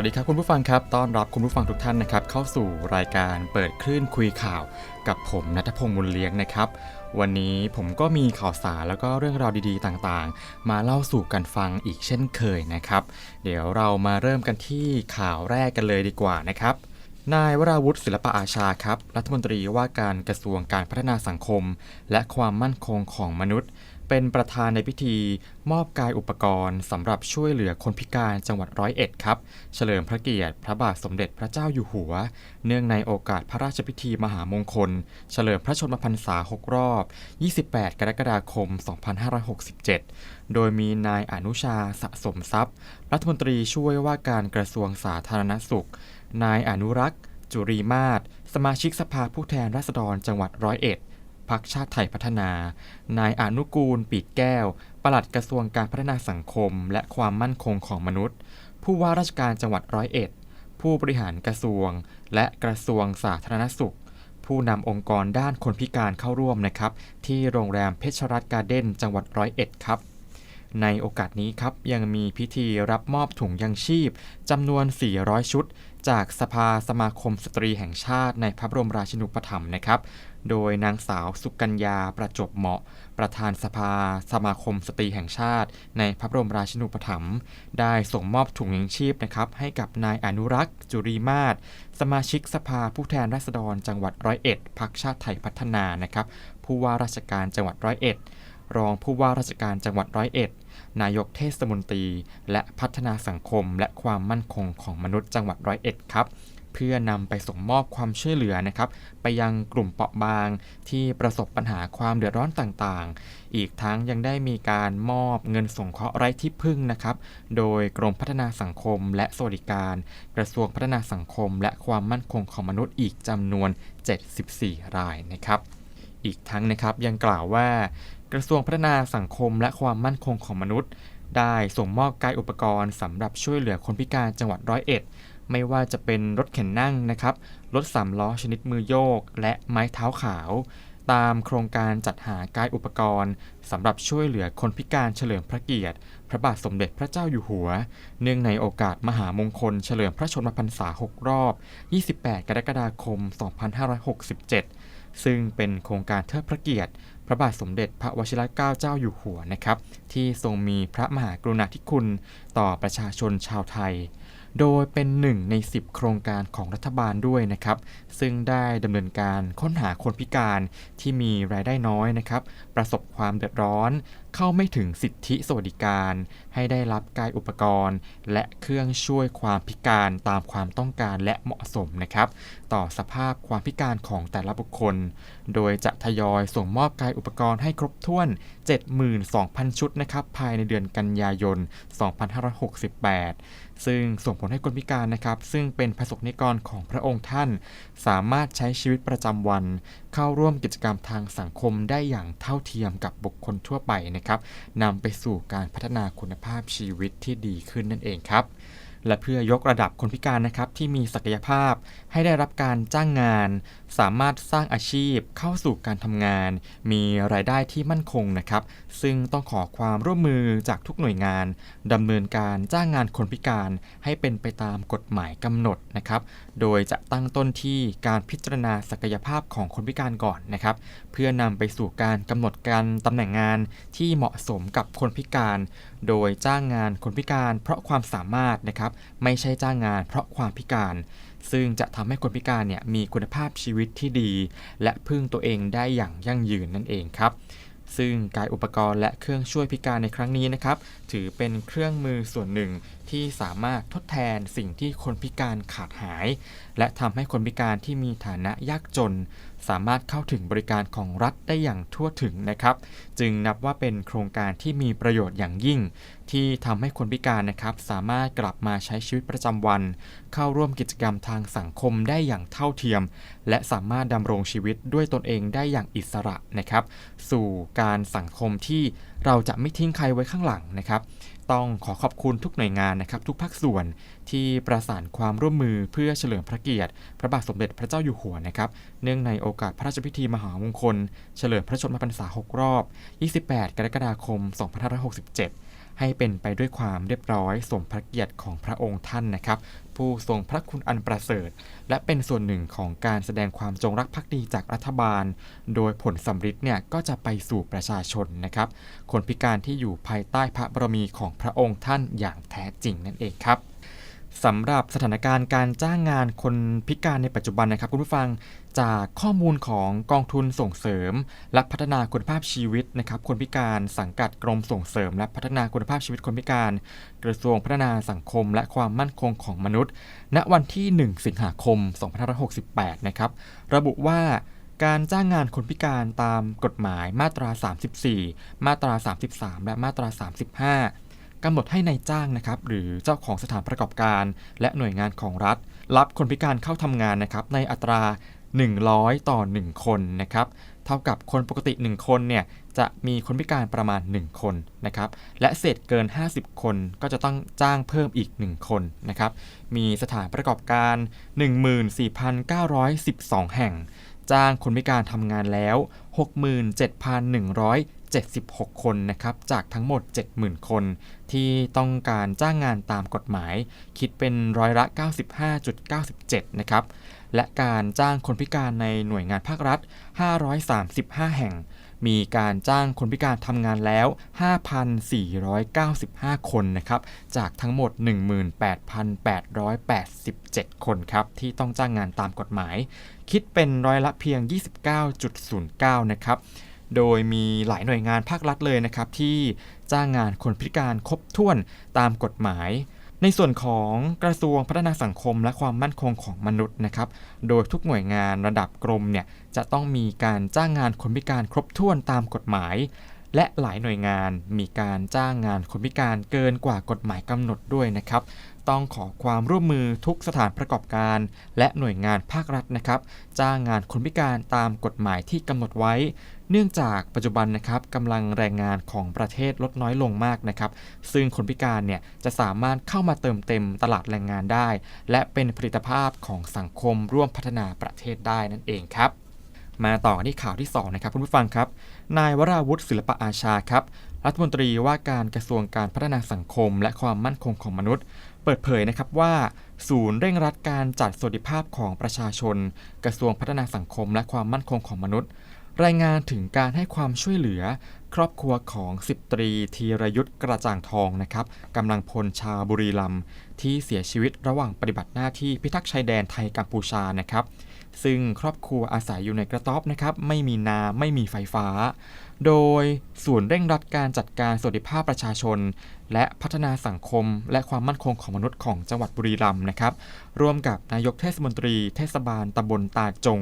วัสดีครับคุณผู้ฟังครับ ต้อนรับคุณผู้ฟังทุกท่านนะครับ เข้าสู่รายการเปิดคลื่นคุยข่าวกับผมนัทพงษ์มุลเลี้ยงนะครับ วันนี้ผมก็มีข่าวสารแล้วก็เรื่องราวดีๆต่างๆ มาเล่าสู่กันฟังอีกเช่นเคยนะครับ เดี๋ยวเรามาเริ่มกันที่ข่าวแรกกันเลยดีกว่านะครับนายวราวุฒิศิลปะอาชาครับ รัฐมนตรีว่าการกระทรวงการพัฒนาสังคม และความมั่นคงของมนุษย์ เป็นประธานในพิธีมอบกายอุปกรณ์สำหรับช่วยเหลือคนพิการจังหวัดร้อยเอ็ดครับ เฉลิมพระเกียรติพระบาทสมเด็จพระเจ้าอยู่หัว เนื่องในโอกาสพระราชพิธีมหามงคล เฉลิมพระชนมพรรษา 6 รอบ 28 กรกฎาคม 2567 โดยมีนายอนุชาสะสมทรัพย์ รัฐมนตรีช่วยว่าการกระทรวงสาธารณสุข นายอนุรักษ์ จุรีมาศสมาชิกสภาผู้แทนราษฎรจังหวัดร้อยเอ็ด พักชาติไทยพัฒนา นายอนุกูลปีดแก้ว ปลัดกระทรวงการพัฒนาสังคม และความมั่นคงของมนุษย์ ผู้ว่าราชการจังหวัดร้อยเอ็ด ผู้บริหารกระทรวง และกระทรวงสาธารณสุข ผู้นำองค์กรด้านคนพิการเข้าร่วมนะครับ ที่โรงแรมเพชรรัตน์การ์เด้นจังหวัดร้อยเอ็ดครับในโอกาสนี้ครับ ยังมีพิธีรับมอบถุงยังชีพจำนวน 400 ชุด จากสภาสมาคมสตรีแห่งชาติในพระบรมราชินูปถัมภ์นะครับ โดยนางสาวสุกัญญาประจบเหมาะ ประธานสภาสมาคมสตรีแห่งชาติ ในพระบรมราชินูปถัมภ์ได้ส่งมอบถุงยังชีพนะครับให้กับนายอนุรักษ์ จุรีมาศสมาชิกสภาผู้แทนราษฎรจังหวัดร้อยเอ็ดพักชาติไทยพัฒนานะครับผู้ว่าราชการจังหวัดร้อยเอ็ดรองผู้ว่าราชการจังหวัดร้อยเอ็ด นายกเทศมนตรี และพัฒนาสังคมและความมั่นคงของมนุษย์จังหวัดร้อยเอ็ดครับ พื่อนำไปส่งมอบความช่วยเหลือนะครับไปยังกลุ่มเปราะบางที่ประสบปัญหาความเดือดร้อนต่างๆ อีกทั้งยังได้มีการมอบเงินสงเคราะห์ไร้ที่พึ่งนะครับโดยกรมพัฒนาสังคมและสวัสดิการ กระทรวงพัฒนาสังคม และความมั่นคงของมนุษย์อีกจำนวน 74 รายนะครับอีกทั้งนะครับยังกล่าวว่ากระทรวงพัฒนาสังคมและความมั่นคงของมนุษย์ ได้ส่งมอบกายอุปกรณ์สำหรับช่วยเหลือคนพิการจังหวัดร้อยเอ็ด ไม่ว่าจะเป็นรถเข็นนั่งนะครับ รถสามล้อชนิดมือโยก และไม้เท้าขาว ตามโครงการจัดหากายอุปกรณ์สำหรับช่วยเหลือคนพิการเฉลิมพระเกียรติ พระบาทสมเด็จพระเจ้าอยู่หัว เนื่องในโอกาสมหามงคลเฉลิมพระชนมพรรษา 6 รอบ 28 กรกฎาคม 2567 ซึ่งเป็นโครงการเทิดพระเกียรติ พระบาทสมเด็จพระวชิรเกล้าเจ้าอยู่หัวนะครับ ที่ทรงมีพระมหากรุณาธิคุณต่อประชาชนชาวไทย โดยเป็นหนึ่งใน 10 โครงการของรัฐบาลด้วยนะครับ ซึ่งได้ดำเนินการค้นหาคนพิการที่มีรายได้น้อยนะครับ ประสบความเดือดร้อน เข้าไม่ถึงสิทธิสวัสดิการ ให้ได้รับกายอุปกรณ์ และเครื่องช่วยความพิการตามความต้องการและเหมาะสมนะครับ ต่อสภาพความพิการของแต่ละบุคคล โดยจะทยอยส่งมอบกายอุปกรณ์ให้ครบถ้วน 72,000 ชุดนะครับภายในเดือนกันยายน 2568 ซึ่งส่งผลให้คนพิการนะครับ ซึ่งเป็นประสบนิกรของพระองค์ท่าน สามารถใช้ชีวิตประจำวัน เข้าร่วมกิจกรรมทางสังคมได้อย่างเท่าเทียมกับบุคคลทั่วไปนะครับนำไปสู่การพัฒนาคุณภาพชีวิตที่ดีขึ้นนั่นเองครับและเพื่อยกระดับคนพิการนะครับที่มีศักยภาพให้ได้รับการจ้างงาน สามารถสร้างอาชีพเข้าสู่การทำงาน มีรายได้ที่มั่นคงนะครับ ซึ่งต้องขอความร่วมมือจากทุกหน่วยงานดำเนินการจ้างงานคนพิการให้เป็นไปตามกฎหมายกำหนดนะครับ โดยจะตั้งต้นที่การพิจารณาศักยภาพของคนพิการก่อนนะครับ เพื่อนำไปสู่การกำหนดการตำแหน่งงานที่เหมาะสมกับคนพิการ โดยจ้างงานคนพิการเพราะความสามารถนะครับ ไม่ใช่จ้างงานเพราะความพิการ ซึ่งจะทำให้คนพิการเนี่ยมีคุณภาพชีวิตที่ดี และพึ่งตัวเองได้อย่างยั่งยืนนั่นเองครับซึ่งกายอุปกรณ์และเครื่องช่วยพิการในครั้งนี้นะครับ ถือเป็นเครื่องมือส่วนหนึ่งที่สามารถทดแทนสิ่งที่คนพิการขาดหาย และทำให้คนพิการที่มีฐานะยากจน สามารถเข้าถึงบริการของรัฐได้อย่างทั่วถึงนะครับ จึงนับว่าเป็นโครงการที่มีประโยชน์อย่างยิ่ง ที่ทำให้คนพิการนะครับ สามารถกลับมาใช้ชีวิตประจำวัน เข้าร่วมกิจกรรมทางสังคมได้อย่างเท่าเทียม และสามารถดำรงชีวิตด้วยตนเองได้อย่างอิสระนะครับ สู่การสังคมที่เราจะไม่ทิ้งใครไว้ข้างหลังนะครับ ต้องขอขอบคุณทุกหน่วยงานนะครับ ทุกภาคส่วนที่ประสานความร่วมมือเพื่อเฉลิมพระเกียรติ พระบาทสมเด็จพระเจ้าอยู่หัวนะครับ เนื่องในโอกาสพระราชพิธีมหามงคล เฉลิมพระชนมพรรษา 6 รอบ 28 กรกฎาคม 2567 ให้เป็นไปด้วยความเรียบร้อยสมพระเกียรติของพระองค์ท่านนะครับ ผู้ทรงพระคุณอันประเสริฐ และเป็นส่วนหนึ่งของการแสดงความจงรักภักดีจากรัฐบาล โดยผลสำฤทธิ์เนี่ยก็จะไปสู่ประชาชนนะครับ คนพิการที่อยู่ภายใต้พระบรมีของพระองค์ท่านอย่างแท้จริงนั่นเองครับสำหรับสถานการณ์การจ้างงานคนพิการในปัจจุบันนะครับคุณผู้ฟัง จากข้อมูลของกองทุนส่งเสริม และพัฒนาคุณภาพชีวิตนะครับคนพิการสังกัดกรมส่งเสริม และพัฒนาคุณภาพชีวิตคนพิการ กระทรวงพัฒนาสังคม และความมั่นคงของมนุษย์ ณวันที่ 1 สิงหาคม 2568 นะครับระบุว่าการจ้างงานคนพิการตามกฎหมายมาตรา 34 มาตรา 33 และมาตรา 35 กำหนดให้ในายจ้างนะครับหรือเจ้าของสถานประกอบการ และหน่วยงานของรัฐ รับคนพิการเข้าทำงานนะครับในอัตรา 100 ต่อ 1 คนนะครับ เท่ากับคนปกติ 1 คนเนี่ยจะมีคนพิการประมาณ 1 คนนะครับ และเศษเกิน 50 คนก็จะต้องจ้างเพิ่มอีก 1 คนนะครับ มีสถานประกอบการ 14,912 แห่ง จ้างคนพิการทำงานแล้ว 67,176 คนนะครับจากทั้งหมด 70,000 คนที่ต้องการจ้างงานตามกฎหมาย คิดเป็นร้อยละ 95.97 นะครับ และการจ้างคนพิการในหน่วยงานภาครัฐ 535 แห่ง มีการจ้างคนพิการทำงานแล้ว 5,495 คนนะครับ จากทั้งหมด 18,887 คนครับ ที่ต้องจ้างงานตามกฎหมาย คิดเป็นร้อยละเพียง 29.09 นะครับโดยมีหลายหน่วยงานภาครัฐเลยนะครับ ที่จ้างงานคนพิการครบถ้วนตามกฎหมาย ในส่วนของกระทรวงพัฒนาสังคมและความมั่นคงของมนุษย์นะครับ โดยทุกหน่วยงานระดับกรมเนี่ยจะต้องมีการจ้างงานคนพิการครบถ้วนตามกฎหมาย และหลายหน่วยงานมีการจ้างงานคนพิการเกินกว่ากฎหมายกำหนดด้วยนะครับ ต้องขอความร่วมมือทุกสถานประกอบการ และหน่วยงานภาครัฐนะครับ จ้างงานคนพิการตามกฎหมายที่กำหนดไว้ เนื่องจากปัจจุบันนะครับกำลังแรงงานของประเทศลดน้อยลงมากนะครับ ซึ่งคนพิการเนี่ยจะสามารถเข้ามาเติมเต็มตลาดแรงงานได้ และเป็นผลิตภาพของสังคมร่วมพัฒนาประเทศได้นั่นเองครับมาต่อกันที่ข่าวที่2นะครับคุณผู้ฟังครับ นายวราวุฒิศิลปะอาชาครับ รัฐมนตรีว่าการกระทรวงการพัฒนาสังคม และความมั่นคงของมนุษย์ เปิดเผยนะครับว่า ศูนย์เร่งรัดการจัดสวัสดิภาพของประชาชน กระทรวงพัฒนาสังคม และความมั่นคงของมนุษย์ รายงานถึงการให้ความช่วยเหลือ ครอบครัวของสิบตรีธีรยุทธ์กระจ่างทองนะครับกำลังพลชาวบุรีรัมย์ที่เสียชีวิตระหว่างปฏิบัติหน้าที่พิทักษ์ชายแดนไทยกัมพูชานะครับ ซึ่งครอบครัวอาศัยอยู่ในกระต๊อบนะครับ ไม่มีนาไม่มีไฟฟ้า โดยศูนย์เร่งรัดการจัดการสวัสดิภาพประชาชน และพัฒนาสังคม และความมั่นคงของมนุษย์ของจังหวัดบุรีรัมย์นะครับร่วมกับนายกเทศมนตรีเทศบาลตำบลตาจง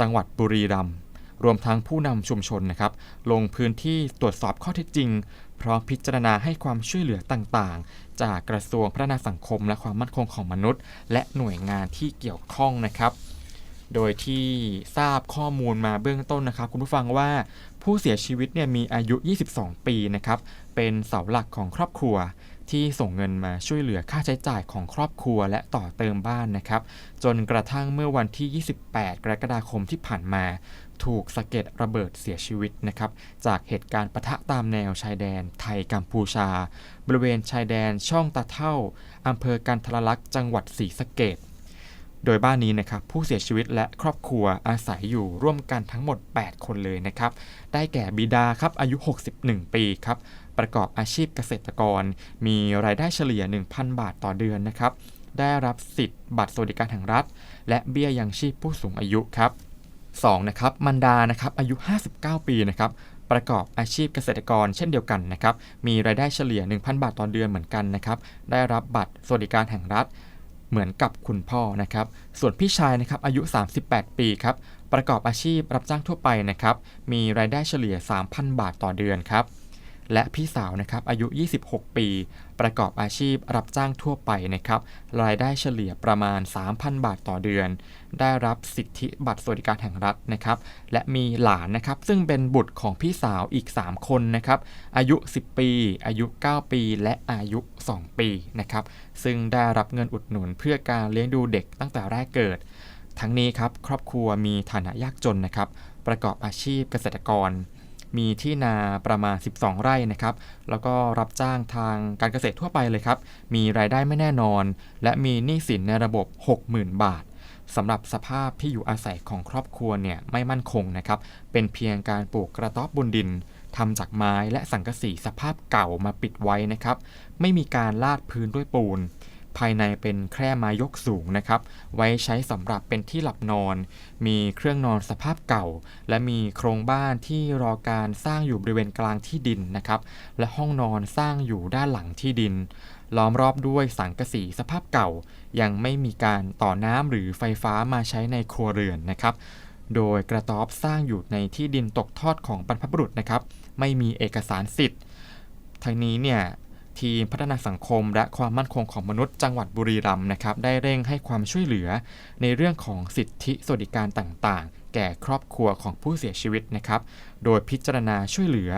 จังหวัดบุรีรัมย์ รวมทั้งผู้นำชุมชนนะครับ ลงพื้นที่ตรวจสอบข้อเท็จจริง พร้อมพิจารณาให้ความช่วยเหลือต่างๆ จากกระทรวงพัฒนาสังคม และความมั่นคงของมนุษย์ และหน่วยงานที่เกี่ยวข้องนะครับ โดยที่ทราบข้อมูลมาเบื้องต้นนะครับ คุณผู้ฟังว่าผู้เสียชีวิตเนี่ยมีอายุ 22 ปีนะครับเป็นเสาหลักของครอบครัวที่ส่งเงินมาช่วยเหลือค่าใช้จ่ายของครอบครัวและต่อเติมบ้านนะครับ จนกระทั่งเมื่อวันที่ 28 กรกฎาคมที่ผ่านมา ถูกสะเก็ดระเบิดเสียชีวิตนะครับ จากเหตุการณ์ปะทะตามแนวชายแดนไทยกัมพูชา บริเวณชายแดนช่องตาเท่าอำเภอกันทรลักษ์จังหวัดศรีสะเกดโดยบ้านนี้นะครับผู้เสียชีวิตและครอบครัวอาศัยอยู่ร่วมกันทั้งหมด 8 คนเลยนะครับ ได้แก่บิดาครับอายุ 61 ปีครับประกอบอาชีพเกษตรกร มีรายได้เฉลี่ย 1,000 บาทต่อเดือนนะครับได้รับสิทธิ์บัตรสวัสดิการแห่งรัฐ และเบี้ยยังชีพผู้สูงอายุครับ 2นะครับมันดานะครับอายุ 59 ปีนะครับประกอบอาชีพเกษตรกรเช่นเดียวกันนะครับมีรายได้เฉลี่ย 1,000 บาทต่อเดือนเหมือนกันนะครับได้รับบัตรสวัสดิการแห่งรัฐเหมือนกับคุณพ่อนะครับส่วนพี่ชายนะครับอายุ 38 ปีครับประกอบอาชีพรับจ้างทั่วไปนะครับมีรายได้เฉลี่ย 3,000 บาทต่อเดือนครับ และพี่สาวนะครับอายุ 26 ปี ประกอบอาชีพรับจ้างทั่วไปนะครับรายได้เฉลี่ยประมาณ 3,000 บาทต่อเดือน ได้รับสิทธิบัตรสวัสดิการแห่งรัฐนะครับและมีหลานนะครับซึ่งเป็นบุตรของพี่สาวอีก 3 คนนะครับอายุ 10 ปี อายุ 9 ปี และอายุ 2 ปีนะครับซึ่งได้รับเงินอุดหนุนเพื่อการเลี้ยงดูเด็กตั้งแต่แรกเกิด ทั้งนี้ครับครอบครัวมีฐานะยากจนนะครับประกอบอาชีพเกษตรกร มีที่นาประมาณ 12 ไร่นะครับ แล้วก็รับจ้างทางการเกษตรทั่วไปเลยครับ มีรายได้ไม่แน่นอน และมีหนี้สินในระบบ 60,000 บาทสำหรับสภาพที่อยู่อาศัยของครอบครัวเนี่ยไม่มั่นคงนะครับ เป็นเพียงการปลูกกระต๊อบบนดินทำจากไม้และสังกะสีสภาพเก่ามาปิดไว้นะครับ ไม่มีการลาดพื้นด้วยปูน ภายในเป็นแคร่ไม้ยกสูงนะครับ ไว้ใช้สำหรับเป็นที่หลับนอน มีเครื่องนอนสภาพเก่า และมีโครงบ้านที่รอการสร้างอยู่บริเวณกลางที่ดินนะครับ และห้องนอนสร้างอยู่ด้านหลังที่ดิน ล้อมรอบด้วยสังกะสีสภาพเก่า ยังไม่มีการต่อน้ำหรือไฟฟ้ามาใช้ในครัวเรือนนะครับโดยกระต๊อบสร้างอยู่ในที่ดินตกทอดของบรรพบุรุษนะครับ ไม่มีเอกสารสิทธิ์ทั้งนี้เนี่ย ทีมพัฒนาสังคม และความมั่นคงของมนุษย์จังหวัดบุรีรัมย์นะครับได้เร่งให้ความช่วยเหลือ ในเรื่องของสิทธิสวัสดิการต่างๆ แก่ครอบครัวของผู้เสียชีวิตนะครับ โดยพิจารณาช่วยเหลือ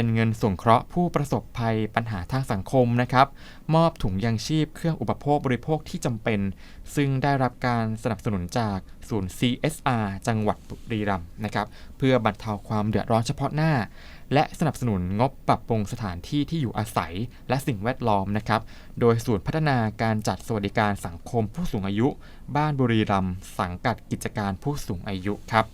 เป็นเงินส่งเคราะห์ผู้ประสบภัยปัญหาทางสังคมนะครับ มอบถุงยังชีพเครื่องอุปโภคบริโภคที่จำเป็น ซึ่งได้รับการสนับสนุนจากศูนย์ CSR จังหวัดบุรีรัมย์นะครับ เพื่อบรรเทาความเดือดร้อนเฉพาะหน้า และสนับสนุนงบปรับปรุงสถานที่ที่อยู่อาศัย และสิ่งแวดล้อมนะครับ โดยศูนย์พัฒนาการจัดสวัสดิการสังคมผู้สูงอายุ บ้านบุรีรัมย์สังกัดกิจการผู้สูงอายุครับ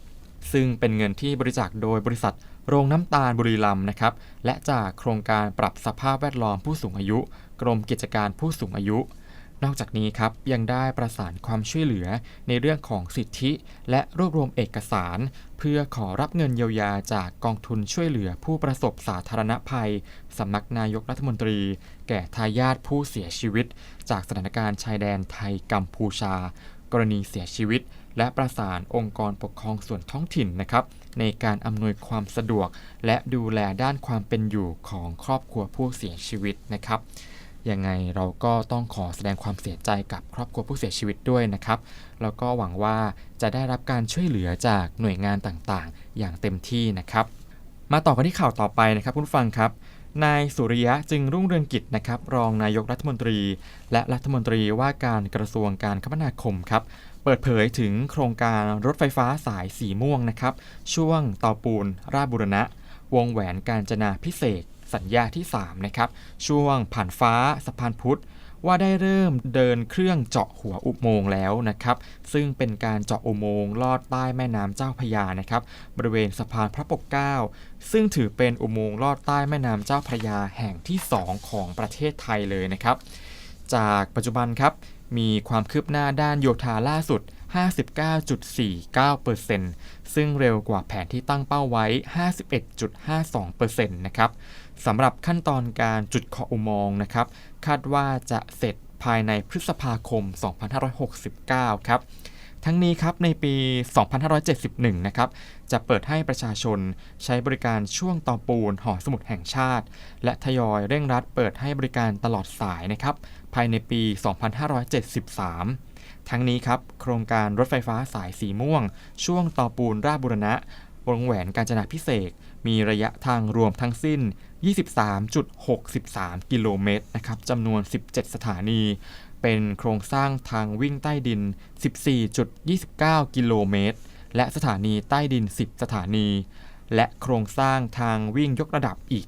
ซึ่งเป็นเงินที่บริจาคโดยบริษัท โรงน้ำตาลบุรีรัมย์นะครับ และจากโครงการปรับสภาพแวดล้อมผู้สูงอายุ กรมกิจการผู้สูงอายุ นอกจากนี้ครับยังได้ประสานความช่วยเหลือในเรื่องของสิทธิ และรวบรวมเอกสาร เพื่อขอรับเงินเยียวยาจากกองทุนช่วยเหลือผู้ประสบสาธารณภัยสำนักนายกรัฐมนตรี แก่ทายาทผู้เสียชีวิต จากสถานการณ์ชายแดนไทยกัมพูชา กรณีเสียชีวิต และประสานองค์กรปกครองส่วนท้องถิ่นนะครับในการอำนวยความสะดวก และดูแลด้านความเป็นอยู่ของครอบครัวผู้เสียชีวิตนะครับยังไงเราก็ต้องขอแสดงความเสียใจกับครอบครัวผู้เสียชีวิตด้วยนะครับ แล้วก็หวังว่าจะได้รับการช่วยเหลือจากหน่วยงานต่างๆ อย่างเต็มที่นะครับ มาต่อกันที่ข่าวต่อไปนะครับคุณฟังครับ นายสุริยะจึงรุ่งเรืองกิจนะครับ รองนายกรัฐมนตรี และรัฐมนตรีว่าการกระทรวงการคมนาคมครับ เปิดเผยถึงโครงการรถไฟฟ้าสายสีม่วงนะครับ ช่วงเตาปูน ราชบุรณะ วงแหวนการจนาพิเศษ สัญญาที่ 3 นะครับ ช่วงผ่านฟ้าสะพานพุทธ ว่าได้เริ่มเดินเครื่องเจาะหัวอุโมงค์แล้วนะครับ ซึ่งเป็นการเจาะอุโมงค์ลอดใต้แม่น้ำเจ้าพยานะครับ บริเวณสะพานพระปกเกล้าซึ่งถือเป็นอุโมงค์ลอดใต้แม่น้ำเจ้าพระยาแห่งที่ 2 ของประเทศไทยเลยนะครับ จากปัจจุบันครับมีความคืบหน้าด้านโยธาล่าสุด 59.49%ซึ่งเร็วกว่าแผนที่ตั้งเป้าไว้ 51.52%นะครับ สำหรับขั้นตอนการจุดเคาะอุโมงค์นะครับ คาดว่าจะเสร็จภายในพฤษภาคม 2569 ครับ ทั้งนี้ครับในปี 2571 นะครับ จะเปิดให้ประชาชนใช้บริการช่วงต่อปูนหอสมุดแห่งชาติ และทยอยเร่งรัดเปิดให้บริการตลอดสายนะครับ ภายในปี 2573 ทั้งนี้ครับ โครงการรถไฟฟ้าสายสีม่วง ช่วงต่อปูนราชบุรณะวงแหวนกาญจนาพิเศษมีระยะทางรวมทั้งสิ้น 23.63 กิโลเมตรนะครับจำนวน 17 สถานี เป็นโครงสร้างทางวิ่งใต้ดิน 14.29 กิโลเมตร และสถานีใต้ดิน 10 สถานี และโครงสร้างทางวิ่งยกระดับอีก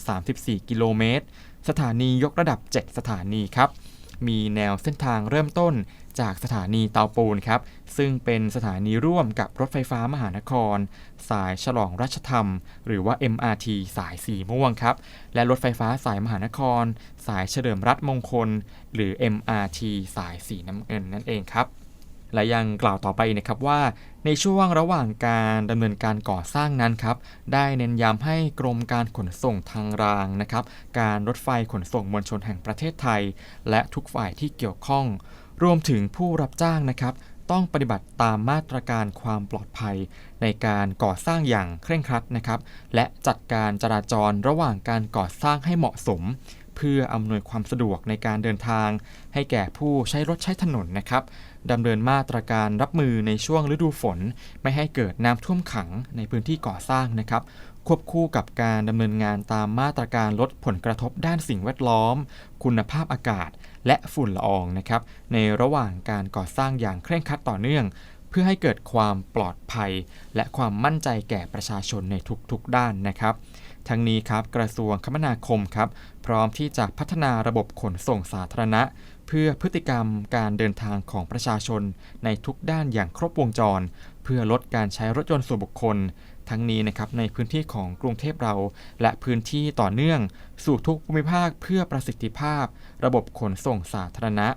9.34 กิโลเมตร สถานียกระดับ 7 สถานีครับ มีแนวเส้นทางเริ่มต้นจากสถานีเตาปูนครับ ซึ่งเป็นสถานีร่วมกับรถไฟฟ้ามหานคร สายฉลองรัชธรรม หรือว่า MRT สายสีม่วงครับ และรถไฟฟ้าสายมหานคร สายเฉลิมรัฐมงคล หรือ MRT สายสีน้ำเงินนั่นเองครับ และยังกล่าวต่อไปนะครับว่าในช่วงระหว่างการดำเนินการก่อสร้างนั้นครับได้เน้นย้ำให้กรมการขนส่งทางรางนะครับการรถไฟขนส่งมวลชนแห่งประเทศไทย และทุกฝ่ายที่เกี่ยวข้อง รวมถึงผู้รับจ้างนะครับต้องปฏิบัติตามมาตรการความปลอดภัย ในการก่อสร้างอย่างเคร่งครัดนะครับและจัดการจราจรระหว่างการก่อสร้างให้เหมาะสม เพื่ออำนวยความสะดวกในการเดินทาง ให้แก่ผู้ใช้รถใช้ถนนนะครับ ดำเนินมาตรการรับมือในช่วงฤดูฝน ไม่ให้เกิดน้ำท่วมขังในพื้นที่ก่อสร้างนะครับควบคู่กับการดำเนินงานตามมาตรการลดผลกระทบด้านสิ่งแวดล้อม คุณภาพอากาศ และฝุ่นละอองนะครับในระหว่างการก่อสร้างอย่างเคร่งครัดต่อเนื่องเเพื่อให้เกิดความปลอดภัย และความมั่นใจแก่ประชาชนในทุกๆด้านนะครับ ทั้งนี้ครับกระทรวงคมนาคมครับพร้อมที่จะพัฒนาระบบขนส่งสาธารณะ เพื่อพฤติกรรมการเดินทางของประชาชน ในทุกด้านอย่างครบวงจร เพื่อลดการใช้รถยนต์ส่วนบุคคล ทั้งนี้นะครับในพื้นที่ของกรุงเทพเรา และพื้นที่ต่อเนื่อง สู่ทุกภูมิภาคเพื่อประสิทธิภาพ ระบบขนส่งสาธารณะ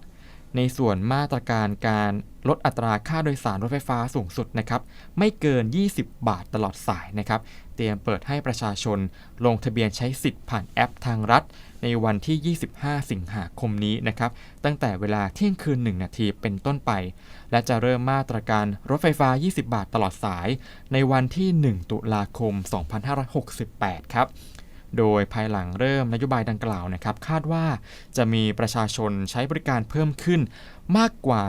ในส่วนมาตรการการลดอัตราค่าโดยสารรถไฟฟ้าสูงสุดนะครับไม่เกิน 20 บาทตลอดสายนะครับ เตรียมเปิดให้ประชาชนลงทะเบียนใช้สิทธิ์ผ่านแอปทางรัฐ ในวันที่ 25 สิงหาคมนี้นะครับ ตั้งแต่เวลาเที่ยงคืน 1 นาทีเป็นต้นไป และจะเริ่มมาตรการรถไฟฟ้า 20 บาทตลอดสาย ในวันที่ 1 ตุลาคม 2568 ครับ โดยภายหลังเริ่มนโยบายดังกล่าวนะครับ คาดว่าจะมีประชาชนใช้บริการเพิ่มขึ้นมากกว่า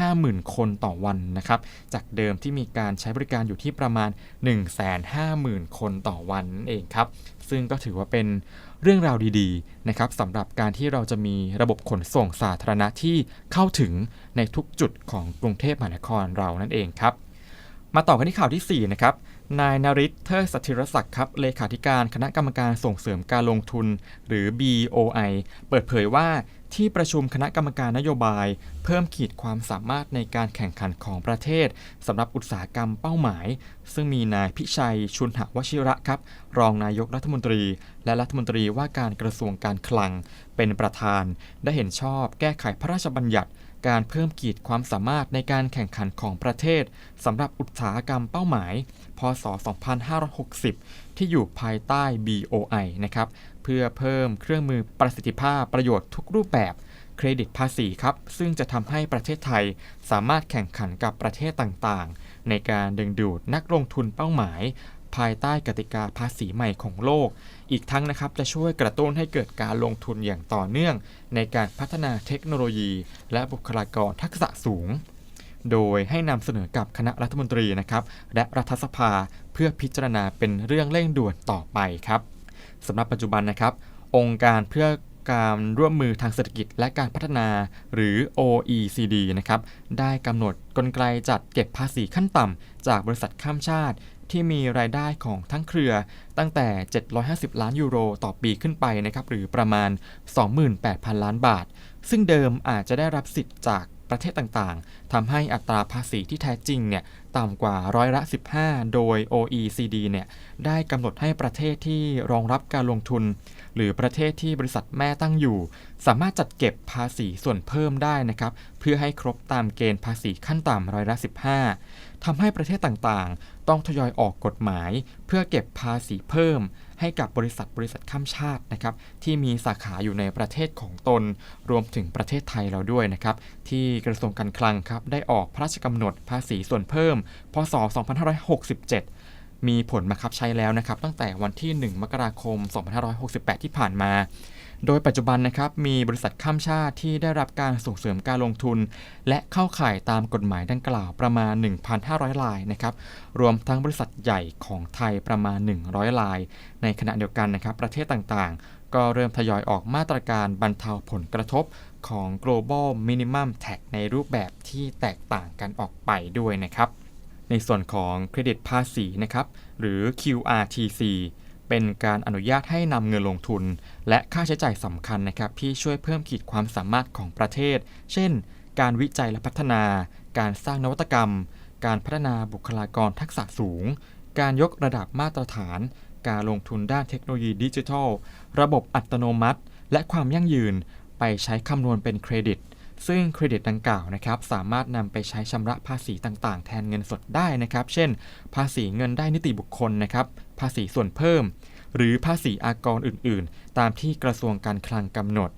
250,000 คนต่อวันนะครับ จากเดิมที่มีการใช้บริการอยู่ที่ประมาณ 150,000 คนต่อวันนั่นเองครับ ซึ่งก็ถือว่าเป็นเรื่องราวดีๆนะครับสำหรับการที่เราจะมีระบบขนส่งสาธารณะที่เข้าถึงในทุกจุดของกรุงเทพมหานครเรานั่นเองครับ มาต่อกันที่ข่าวที่4นะครับ นายนาริศเทิดสถิรศักดิ์ครับ เลขาธิการคณะกรรมการส่งเสริมการลงทุน หรือ BOI เปิดเผยว่าที่ประชุมคณะกรรมการนโยบาย เพิ่มขีดความสามารถในการแข่งขันของประเทศสำหรับอุตสาหกรรมเป้าหมาย ซึ่งมีนายพิชัยชุนหวชิระครับ รองนายกรัฐมนตรี และรัฐมนตรีว่าการกระทรวงการคลัง เป็นประธาน ได้เห็นชอบแก้ไขพระราชบัญญัติ การเพิ่มขีดความสามารถในการแข่งขันของประเทศสำหรับอุตสาหกรรมเป้าหมาย พศ 2560 ที่อยู่ภายใต้ BOI นะครับ เพื่อเพิ่มเครื่องมือประสิทธิภาพประโยชน์ทุกรูปแบบเครดิตภาษีครับ ซึ่งจะทำให้ประเทศไทยสามารถแข่งขันกับประเทศต่างๆ ในการดึงดูดนักลงทุนเป้าหมาย ภายใต้กติกาภาษีใหม่ของโลก อีกทั้งนะครับจะช่วยกระตุ้นให้เกิดการลงทุนอย่างต่อเนื่อง ในการพัฒนาเทคโนโลยี และบุคลากรทักษะสูง โดยให้นำเสนอกับคณะรัฐมนตรีนะครับและรัฐสภาเพื่อพิจารณาเป็นเรื่องเร่งด่วนต่อไปครับสำหรับปัจจุบันนะครับ องค์การเพื่อการร่วมมือทางเศรษฐกิจและการพัฒนาหรือ OECD นะครับ ได้กำหนดกลไกจัดเก็บภาษีขั้นต่ำจากบริษัทข้ามชาติ ที่มีรายได้ของทั้งเครือตั้งแต่ 750 ล้านยูโรต่อปีขึ้นไปนะครับหรือประมาณ 28,000 ล้านบาท ซึ่งเดิมอาจจะได้รับสิทธิ์จากประเทศต่างๆ ทำให้อัตราภาษีที่แท้จริงเนี่ยต่ำกว่าร้อยละ 15 โดย OECD เนี่ยได้กำหนดให้ประเทศที่รองรับการลงทุน หรือประเทศที่บริษัทแม่ตั้งอยู่ สามารถจัดเก็บภาษีส่วนเพิ่มได้นะครับ เพื่อให้ครบตามเกณฑ์ภาษีขั้นต่ำร้อยละ 15ทำให้ประเทศต่างๆ ต้องทยอยออกกฎหมาย เพื่อเก็บภาษีเพิ่ม ให้กับบริษัทบริษัทข้ามชาตินะครับที่มีสาขาอยู่ในประเทศของตน รวมถึงประเทศไทยเราด้วยนะครับที่กระทรวงการคลังครับได้ออกพระราชกำหนดภาษีส่วนเพิ่ม พศ 2567มีผลบังคับใช้แล้วนะครับ ตั้งแต่วันที่ 1 มกราคม 2568 ที่ผ่านมา โดยปัจจุบันนะครับมีบริษัทข้ามชาติที่ได้รับการส่งเสริมการลงทุน และเข้าข่ายตามกฎหมายดังกล่าวประมาณ 1,500 รายนะครับรวมทั้งบริษัทใหญ่ของไทยประมาณ 100ราย ในขณะเดียวกันนะครับประเทศต่างๆ ก็เริ่มทยอยออกมาตรการบรรเทาผลกระทบของ global minimum tax ในรูปแบบที่แตกต่างกันออกไปด้วยนะครับ ในส่วนของเครดิตภาษีนะครับหรือ QRTC เป็นการอนุญาตให้นำเงินลงทุน และค่าใช้จ่ายสำคัญนะครับที่ช่วยเพิ่มขีดความสามารถของประเทศ เช่น การวิจัยและพัฒนา การสร้างนวัตกรรม การพัฒนาบุคลากรทักษะสูง การยกระดับมาตรฐาน การลงทุนด้านเทคโนโลยีดิจิทัล ระบบอัตโนมัติ และความยั่งยืน ไปใช้คำนวณเป็นเครดิต ซึ่งเครดิตดังกล่าวนะครับสามารถนำไปใช้ชำระภาษีต่างๆ แทนเงินสดได้นะครับ เช่น ภาษีเงินได้นิติบุคคลนะครับ ภาษีส่วนเพิ่ม หรือภาษีอากรอื่นๆ ตามที่กระทรวงการคลังกำหนด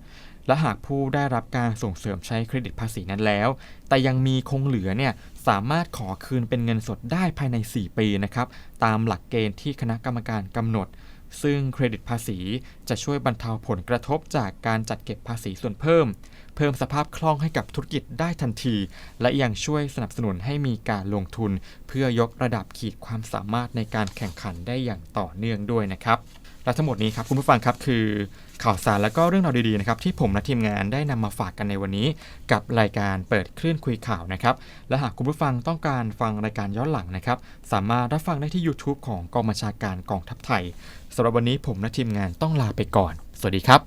และหากผู้ได้รับการส่งเสริมใช้เครดิตภาษีนั้นแล้ว แต่ยังมีคงเหลือเนี่ยสามารถขอคืนเป็นเงินสดได้ภายใน 4 ปีนะครับตามหลักเกณฑ์ที่คณะกรรมการกำหนด ซึ่งเครดิตภาษีจะช่วยบรรเทาผลกระทบจากการจัดเก็บภาษีส่วนเพิ่ม เพิ่มสภาพคล่องให้กับธุรกิจได้ทันที และยังช่วยสนับสนุนให้มีการลงทุน เพื่อยกระดับขีดความสามารถในการแข่งขันได้อย่างต่อเนื่องด้วยนะครับและทั้งหมดนี้ครับคุณผู้ฟังครับคือข่าวสารและก็เรื่องราวดีๆนะครับที่ผมและทีมงานได้นำมาฝากกันในวันนี้ กับรายการเปิดคลื่นคุยข่าวนะครับและหากคุณผู้ฟังต้องการฟังรายการย้อนหลังนะครับสามารถรับฟังได้ที่ YouTube ของกองบัญชาการกองทัพไทย สำหรับวันนี้ผมและทีมงานต้องลาไปก่อน สวัสดีครับ